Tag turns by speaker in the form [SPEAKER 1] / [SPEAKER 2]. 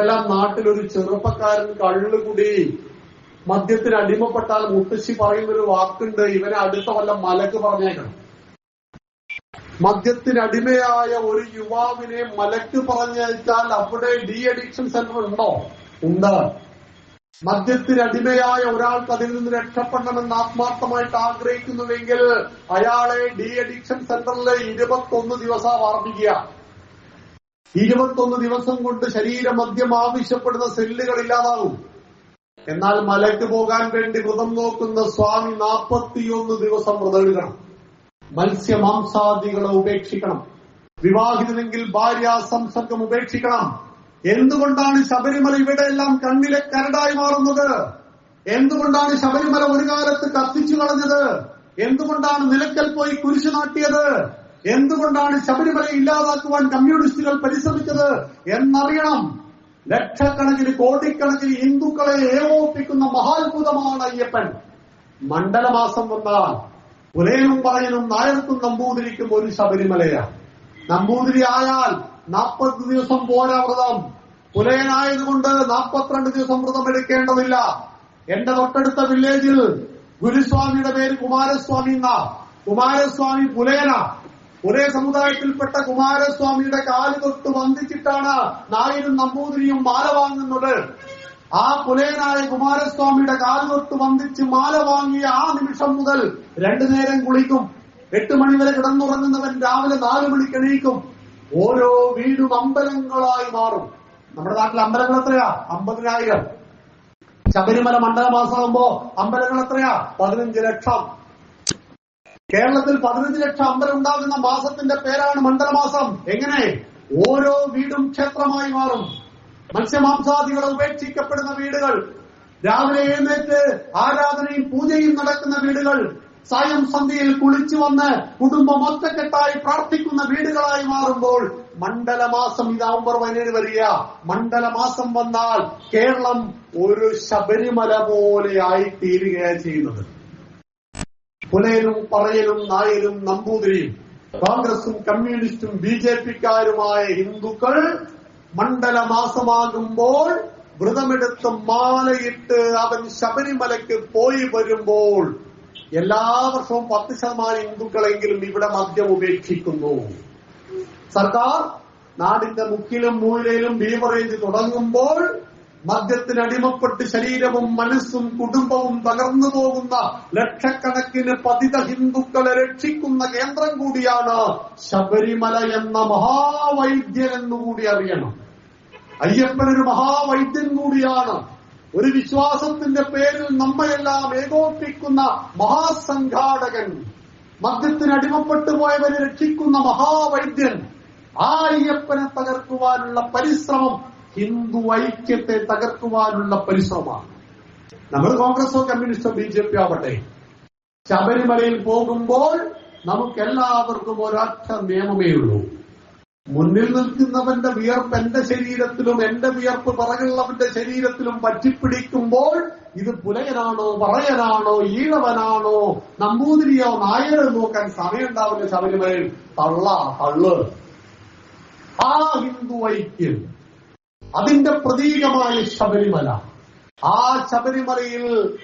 [SPEAKER 1] എല്ലാം നാട്ടിലൊരു ചെറുപ്പക്കാരൻ കള്ളുകുടി മദ്യത്തിന് അടിമപ്പെട്ടാൽ മുത്തശ്ശി പറയുന്ന ഒരു വാക്കുണ്ട്. ഇവനെ അടുത്ത വല്ല മലക്ക് പറഞ്ഞേക്കണം. മദ്യത്തിനടിമയായ ഒരു യുവാവിനെ മലക്ക് പറഞ്ഞയച്ചാൽ അവിടെ ഡി അഡിക്ഷൻ സെന്റർ ഉണ്ടോ? ഉണ്ട്. മദ്യത്തിനടിമയായ ഒരാൾക്ക് അതിൽ നിന്ന് രക്ഷപ്പെടണമെന്ന് ആത്മാർത്ഥമായിട്ട് ആഗ്രഹിക്കുന്നുവെങ്കിൽ അയാളെ ഡി അഡിക്ഷൻ സെന്ററിൽ ഇരുപത്തൊന്ന് ദിവസം വർദ്ധിക്കുക ഇരുപത്തൊന്ന് ദിവസം കൊണ്ട് ശരീരമദ്യം ആവശ്യപ്പെടുന്ന സെല്ലുകൾ ഇല്ലാതാവും എന്നാൽ മലക്ക് പോകാൻ വേണ്ടി വ്രതം നോക്കുന്ന സ്വാമി നാൽപ്പത്തിയൊന്ന് ദിവസം വ്രതം എടുക്കണം. മത്സ്യമാംസാദികളെ ഉപേക്ഷിക്കണം. വിവാഹിതനെങ്കിൽ ഭാര്യ സംസർഗം ഉപേക്ഷിക്കണം. എന്തുകൊണ്ടാണ് ശബരിമല ഇവിടെയെല്ലാം കണ്ണിലെ കരടായി മാറുന്നത്? എന്തുകൊണ്ടാണ് ശബരിമല ഒരു കാലത്ത് കത്തിച്ചു കളഞ്ഞത്? എന്തുകൊണ്ടാണ് നിലക്കൽ പോയി കുരിശു നാട്ടിയത്? എന്തുകൊണ്ടാണ് ശബരിമല ഇല്ലാതാക്കുവാൻ കമ്മ്യൂണിസ്റ്റുകൾ പരിശ്രമിച്ചത് എന്നറിയണം. ലക്ഷക്കണക്കിന് കോടിക്കണക്കിന് ഹിന്ദുക്കളെ ഏകോപിക്കുന്ന മഹാത്ഭുതമാണ് അയ്യപ്പൻ. മണ്ഡലമാസം വന്നാൽ പുലയനും പറയനും നായർക്കും നമ്പൂതിരിക്കും ഒരു ശബരിമലയാണ് നമ്പൂതിരി ആയാൽ നാൽപ്പത് ദിവസം പോരാ വ്രതം. പുലയനായതുകൊണ്ട് നാൽപ്പത്തിരണ്ട് ദിവസം വ്രതം എടുക്കേണ്ടതില്ല. എന്റെ തൊട്ടടുത്ത വില്ലേജിൽ ഗുരുസ്വാമിയുടെ പേര് കുമാരസ്വാമി എന്ന. കുമാരസ്വാമി പുലയന. പുലയ സമുദായത്തിൽപ്പെട്ട കുമാരസ്വാമിയുടെ കാൽ തൊട്ട് വന്ദിച്ചിട്ടാണ് നായരും നമ്പൂതിരിയും മാല വാങ്ങുന്നത്. ആ പുലയനായ കുമാരസ്വാമിയുടെ കാൽ തൊട്ട് വന്ദിച്ച് മാല വാങ്ങിയ ആ നിമിഷം മുതൽ രണ്ടു നേരം കുളിക്കും. എട്ട് മണിവരെ കിടന്നുറങ്ങുന്നവൻ രാവിലെ നാലു മണിക്ക് എണീക്കും. ഓരോ വീടും അമ്പലങ്ങളായി മാറും. നമ്മുടെ നാട്ടിൽ അമ്പലങ്ങൾ എത്രയാ? അമ്പതിനായിരം. ശബരിമല മണ്ഡലമാസമാകുമ്പോ അമ്പലങ്ങൾ എത്രയാ? പതിനഞ്ച് ലക്ഷം. കേരളത്തിൽ പതിനഞ്ച് ലക്ഷം അമ്പലം ഉണ്ടാകുന്ന മാസത്തിന്റെ പേരാണ് മണ്ഡലമാസം. എങ്ങനെ? ഓരോ വീടും ക്ഷേത്രമായി മാറും. മത്സ്യമാംസാദികൾ ഉപേക്ഷിക്കപ്പെടുന്ന വീടുകൾ രാവിലെ എഴുന്നേറ്റ് ആരാധനയും പൂജയും നടക്കുന്ന വീടുകൾ സായം സന്ധ്യയിൽ കുളിച്ചു വന്ന് കുടുംബം ഒറ്റക്കെട്ടായി പ്രാർത്ഥിക്കുന്ന വീടുകളായി മാറുമ്പോൾ മണ്ഡലമാസം ഇത് നവംബർ പതിനേഴ് വരിക. മണ്ഡലമാസം വന്നാൽ കേരളം ഒരു ശബരിമല പോലെയായി തീരുകയാണ് ചെയ്യുന്നത്. പുലയനും പറയലും നായരും നമ്പൂതിരിയും. കോൺഗ്രസും കമ്മ്യൂണിസ്റ്റും ബി ജെ പിക്കാരുമായ ഹിന്ദുക്കൾ മണ്ഡലമാസമാകുമ്പോൾ വ്രതമെടുത്ത് മാലയിട്ട് അവൻ ശബരിമലയ്ക്ക് പോയി വരുമ്പോൾ എല്ലാ വർഷവും പത്ത് ശതമാനം ഹിന്ദുക്കളെങ്കിലും ഇവിടെ മദ്യം ഉപേക്ഷിക്കുന്നു. സർക്കാർ നാടിന്റെ മുക്കിലും മൂലയിലും ബീവറേജ് തുടങ്ങുമ്പോൾ മദ്യത്തിന് അടിമപ്പെട്ട് ശരീരവും മനസ്സും കുടുംബവും തകർന്നു പോകുന്ന ലക്ഷക്കണക്കിന് പതിത ഹിന്ദുക്കളെ രക്ഷിക്കുന്ന കേന്ദ്രം കൂടിയാണ് ശബരിമല എന്ന മഹാവൈദ്യൻ എന്നുകൂടി അറിയണം. അയ്യപ്പൻ ഒരു മഹാവൈദ്യൻ കൂടിയാണ്. ഒരു വിശ്വാസത്തിന്റെ പേരിൽ നമ്മയെല്ലാം ഏകോപിക്കുന്ന മഹാസംഘാടകൻ മദ്യത്തിന് അടിമപ്പെട്ടു പോയവരെ രക്ഷിക്കുന്ന മഹാവൈദ്യൻ ആ അയ്യപ്പനെ തകർക്കുവാനുള്ള പരിശ്രമം ഹിന്ദു ഐക്യത്തെ തകർക്കുവാനുള്ള പരിശ്രമമാണ്. നമ്മൾ കോൺഗ്രസോ കമ്മ്യൂണിസ്റ്റോ ബി ജെ പി ആവട്ടെ ശബരിമലയിൽ പോകുമ്പോൾ നമുക്ക് എല്ലാവർക്കും ഒരൊറ്റ നിയമമേ ഉള്ളൂ. മുന്നിൽ നിൽക്കുന്നവന്റെ വിയർപ്പ് എന്റെ ശരീരത്തിലും എന്റെ വിയർപ്പ് പിറകുള്ളവന്റെ ശരീരത്തിലും പറ്റിപ്പിടിക്കുമ്പോൾ ഇത് പുലയനാണോ പറയനാണോ ഈഴവനാണോ നമ്പൂതിരിയോ നായരോ നോക്കാൻ സമയമുണ്ടാവില്ല ശബരിമലയിൽ. തള്ള തള്ള്. ആ ഹിന്ദു ഐക്യം. അതിന്റെ പ്രതീകമായ ശബരിമല. ആ ശബരിമലയിൽ